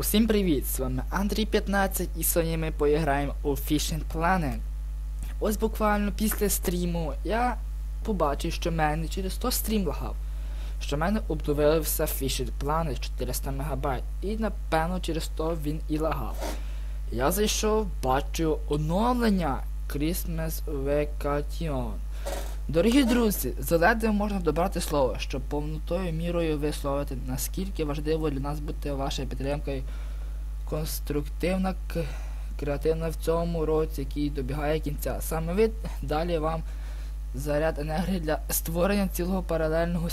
Усім привіт! З вами Андрій 15 і сьогодні ми поіграємо у Fishing Planet. Ось буквально після стріму я побачив, що мене через то стрім лагав, що мене обновився Fishing Planet 400 МБ і напевно через то він і лагав. Я зайшов, бачу оновлення Christmas Vacation. Дорогі друзі, заледве можна добрати слово, щоб повнотою мірою висловити, наскільки важливо для нас бути вашою підтримкою конструктивна, креативна в цьому році, який добігає кінця. Саме ви далі вам заряд енергії для створення цілого паралельного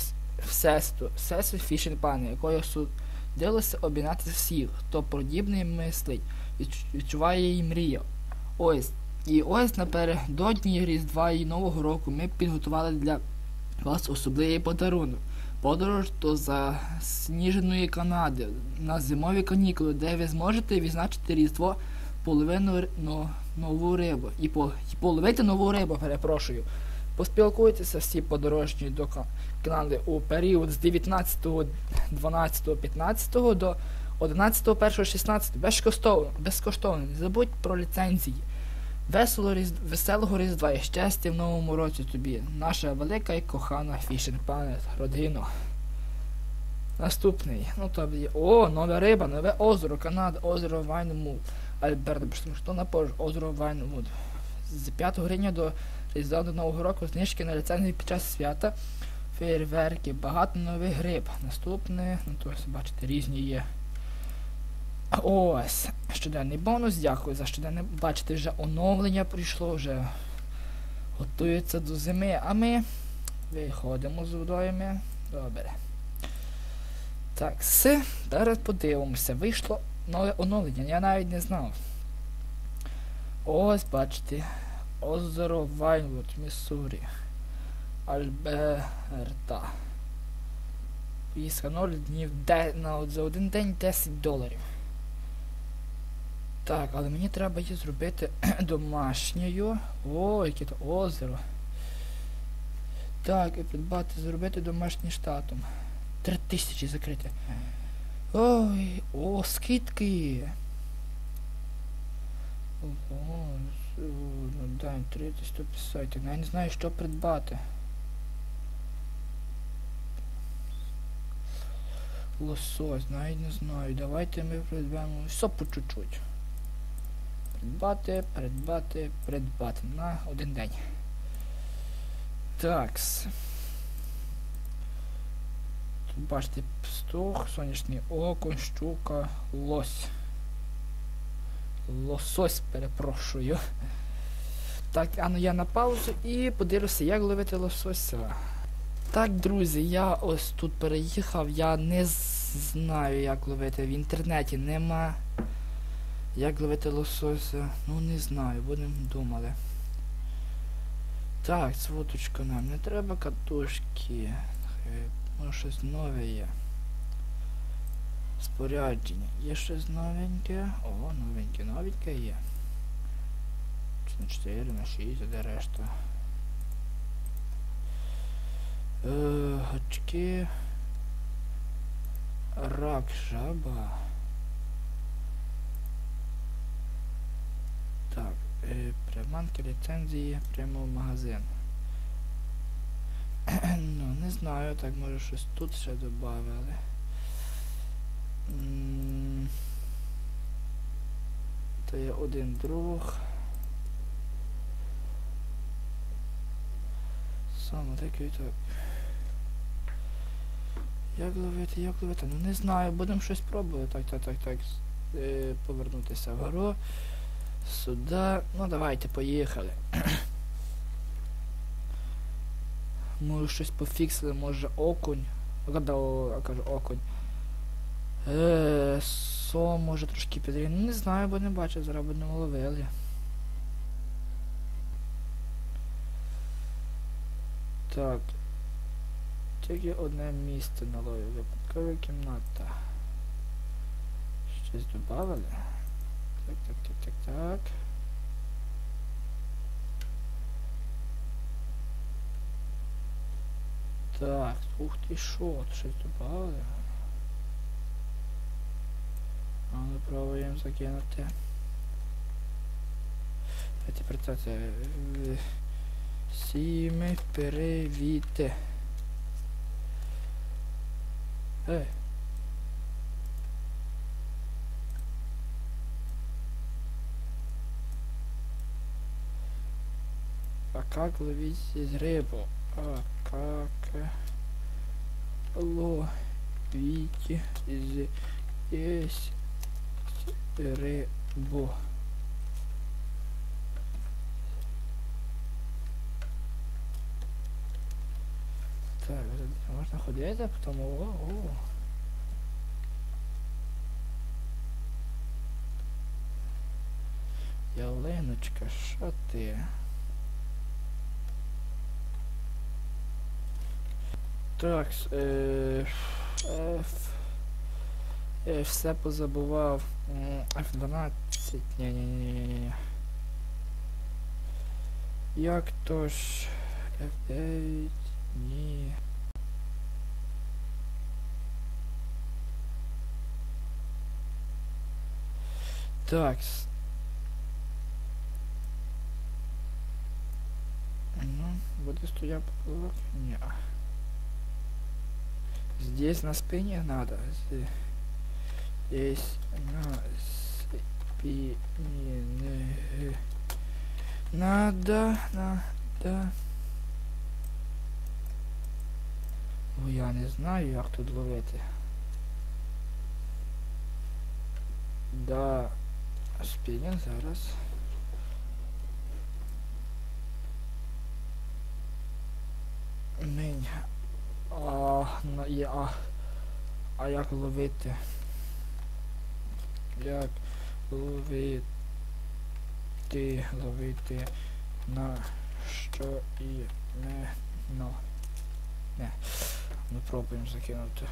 всесвіту, всесвіт фішінг плану, якою судилося об'єднати всіх, хто подібний мислить, відч- відчуває її мрію. Ось. І ось напередодні Різдва і Нового року ми підготували для вас особливий подарунок. Подорож до засніженої Канади на зимові канікули, де ви зможете відзначити Різдво половину но, нову рибу. І, по, і половити нову рибу, перепрошую. Поспілкуйтеся всі подорожні до Канади у період з 19, 12, 15 до 11, 1, 16 безкоштовно, безкоштовно. Не забудь про ліцензії. Весело різ... Веселого Різдва і щастя в новому році тобі, наша велика і кохана Fishing Planet, родино. Наступний. Ну тобі є. О, нова риба, нове озеро, Канада, озеро Вайнмут. Альберт, що на озеро Вайнмут. З 5 грудня до Різдва до Нового року знижки на ліцензії під час свята, фейерверки, багато нових гриб. Наступне, ну то бачите, різні є. Ось, щоденний бонус, дякую за щоденне. Бачите, вже оновлення прийшло, вже готується до зими, а ми виходимо з водойми. Добре. Так, все, зараз подивимося. Вийшло нове оновлення, я навіть не знав. Ось, бачите, озеро Вайнвуд, Міссурі. Альберта. Поїздка 0 днів де, на, за один день 10 доларів. Так, але мені треба її зробити домашньою. О, яке то озеро. Так, і придбати, зробити домашнім штатом. Три тисячі закрити. Ой, о, скидки. Ого, ну дай 3150. Я не знаю, що придбати. Лосось, навіть не знаю. Давайте ми придбаємо по чуть-чуть. Придбати, придбати, придбати на один день. Такс. Тут бачите пстух, сонячний окунь, щука, лось. Лосось, перепрошую. Так, а ну я на паузу і подивлюся, як ловити лосося. Так, друзі, я ось тут переїхав, я не знаю, як ловити. В інтернеті нема. Як ловити лосося? Ну не знаю, будемо думали. Так, сводочка нам не треба катушки. Е, Може щось нове є. Спорядження. Є щось новеньке. О, новеньке, новеньке є. Чи на 4, на 6, а де решта? Е, гачки. Рак, жаба. Так, е, приманки, ліцензії, прямо в магазин. ну, не знаю, так може щось тут ще додавали. М, То є один друг. Саме такий так. Як ловити, як ловити? Ну не знаю, будемо щось пробувати. Так, так, так, так. Е, повернутися вгору. Сюди. Ну давайте, поїхали. Може щось пофіксили, може окунь. Когда, я кажу окунь. Е, со може трошки підрів. Ну не знаю, бо не бачу, зараз будемо ловили. Так. Тільки одне місце на лові. Випадкова кімната. Щось додавали? Так, так, так, так, так. Так, ух ти що, щось додавали? А, Попробуємо закинути. Давайте працювати. Е, Сіми перевіти. Ей. Как ловить рыбу? А как ловить здесь рыбу? Так, тут можна ходити, а потім о, о. Ялиночка, що ти? Так, е, F, е, все позабував. М, F12. Ні, ні, ні. Як то ж F9? Ні. Так. Ну, буде стоять поплавок? Ні. Здесь на спине надо. Зде- Здесь на спине надо, надо. Ну я не знаю, як тут ловити. Да, спінінг зараз. На, а, а як ловити? Як ловити? Ловити на що і не но. Не. Ми пробуємо закинути.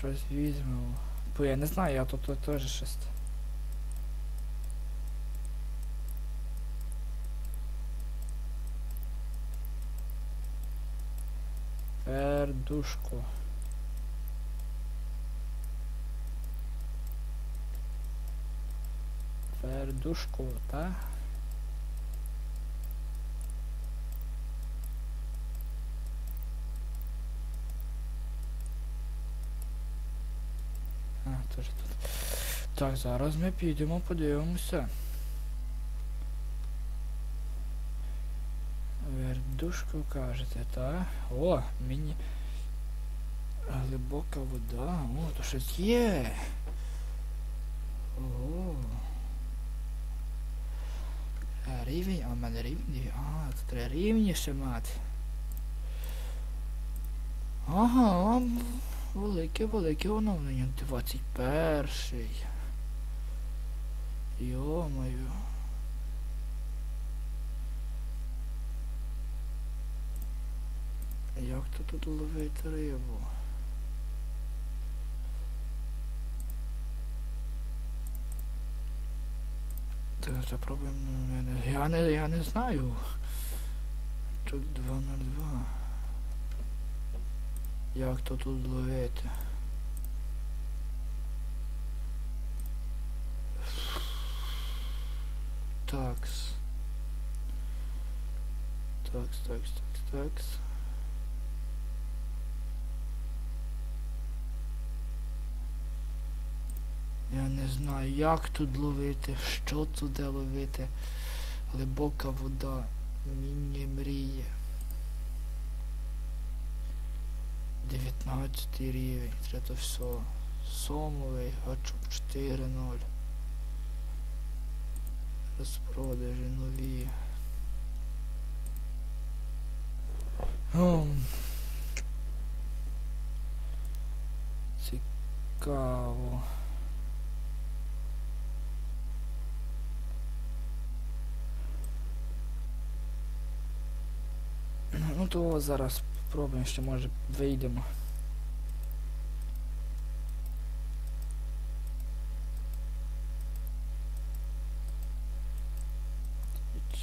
Щось візьмемо. Бо я не знаю, я тут теж щось. Пердушку. Пердушку, так? А, теж тут. Так, зараз ми підемо, подивимося. Вердушку кажете, так? О, мені глибока вода. О, то щось є. Ого. Рівень, а в мене рівень. А, тут треба рівні ще мати. Ага, велике, велике оновлення. 21. Йо-моє. Як то тут ловити рибу? Так, запробуємо. Я не, я не знаю. Тут 202. Як то тут ловити? Такс. Такс, такс, такс, такс. Я не знаю, як тут ловити, що туди ловити. Глибока вода. Міні мріє. 19 рівень, треба все. Сомовий, гачок 4-0. Розпродажі нові. Ом. Цікаво. Ну то зараз спробуємо, ще може вийдемо.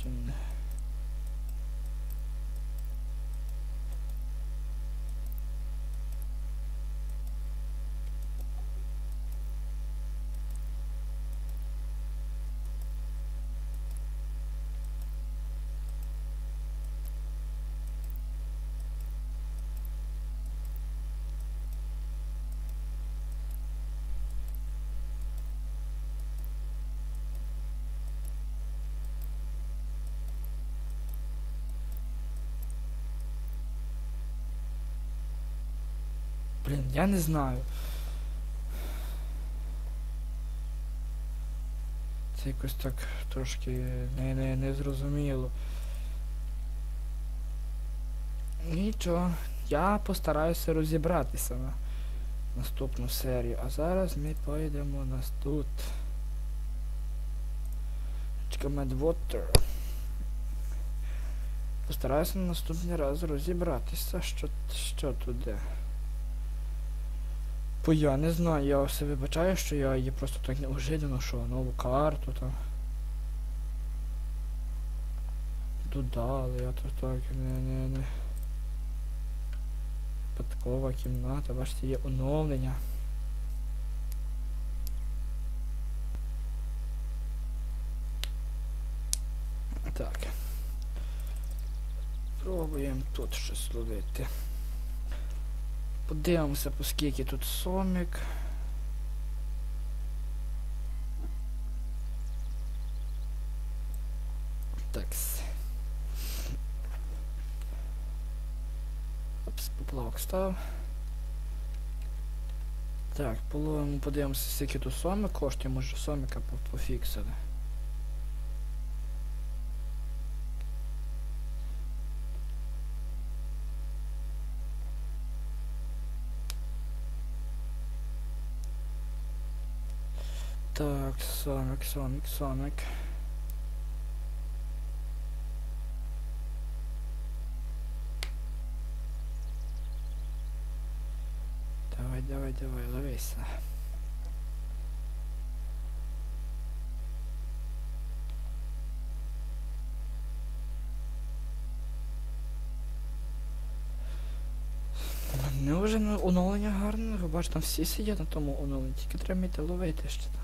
Чи не? Блін, я не знаю. Це якось так трошки не, не, не зрозуміло. Нічого, я постараюся розібратися на наступну серію. А зараз ми поїдемо нас тут. Water. Постараюся на наступний раз розібратися, що, що туди. Бо я не знаю, я все вибачаю, що я її просто так неожиданно, що нову карту там. Додали, я то так не не не. Випадкова кімната, бачите, є оновлення. Так. Пробуємо тут щось ловити. Подивимося, по скільки тут сомік. Такс. Опс, поплавок став. Так, половимо, подивимося, скільки тут сомік коштує, може соміка по- пофіксили. Так, сомик, сомик, сомик. Давай, давай, давай, ловися. Вже ну, оновлення гарне, бачите, там всі сидять на тому оновленні, тільки треба вміти ловити ще там.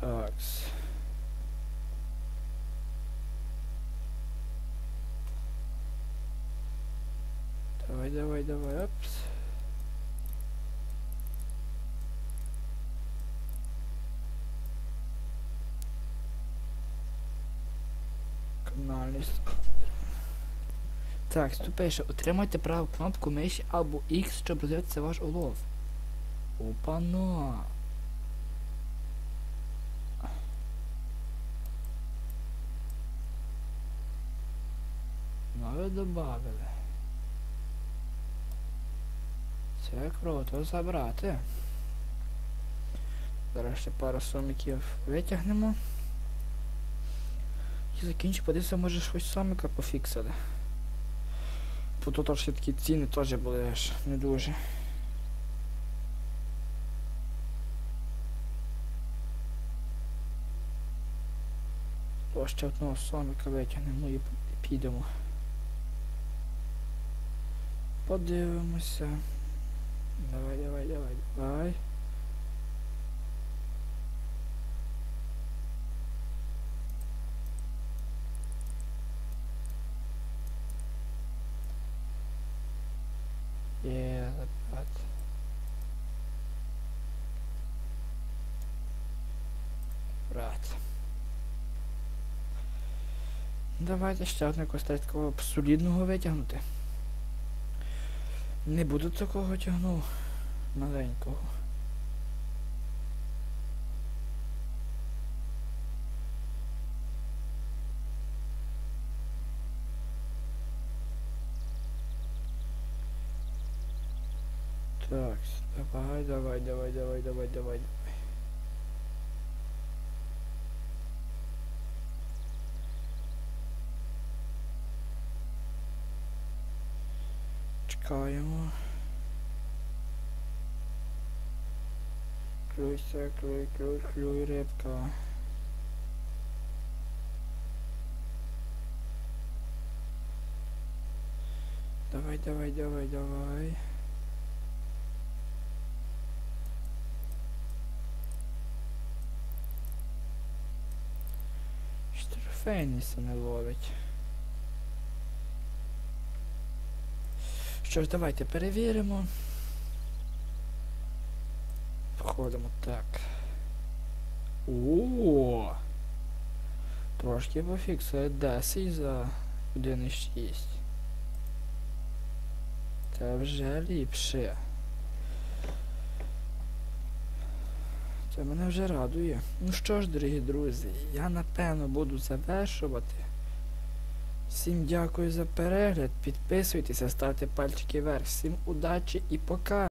Такс. Давай, давай, давай, опс. Канальність. Так, тут отримайте праву кнопку миші або X, щоб розвиватися ваш улов. Опана. Нове добавили. Це круто забрати. Зараз ще пару сомиків витягнемо. І закінчу, подивися, може щось сомика пофіксили. Бо тут трошки такі ціни теж були аж не дуже. О, ще одного сомика витягнемо і підемо. Подивимося. Давай, давай, давай, давай. Є, запад. Right. Давайте ще одне костей такого солідного витягнути. Не буду такого тягнув маленького. Так, давай, давай, давай, давай, давай, давай. Чекаємо. Клюйся, клюй, клюй, клюй, рибка. Давай, давай, давай, давай. Штрафейніса не ловить. Що ж, давайте перевіримо. Входимо так. О! Трошки пофіксує 10 за 1,6. Це вже ліпше. Це мене вже радує. Ну що ж, дорогі друзі, я напевно буду завершувати. Всім дякую за перегляд. Підписуйтеся, ставте пальчики вверх. Всім удачі і пока!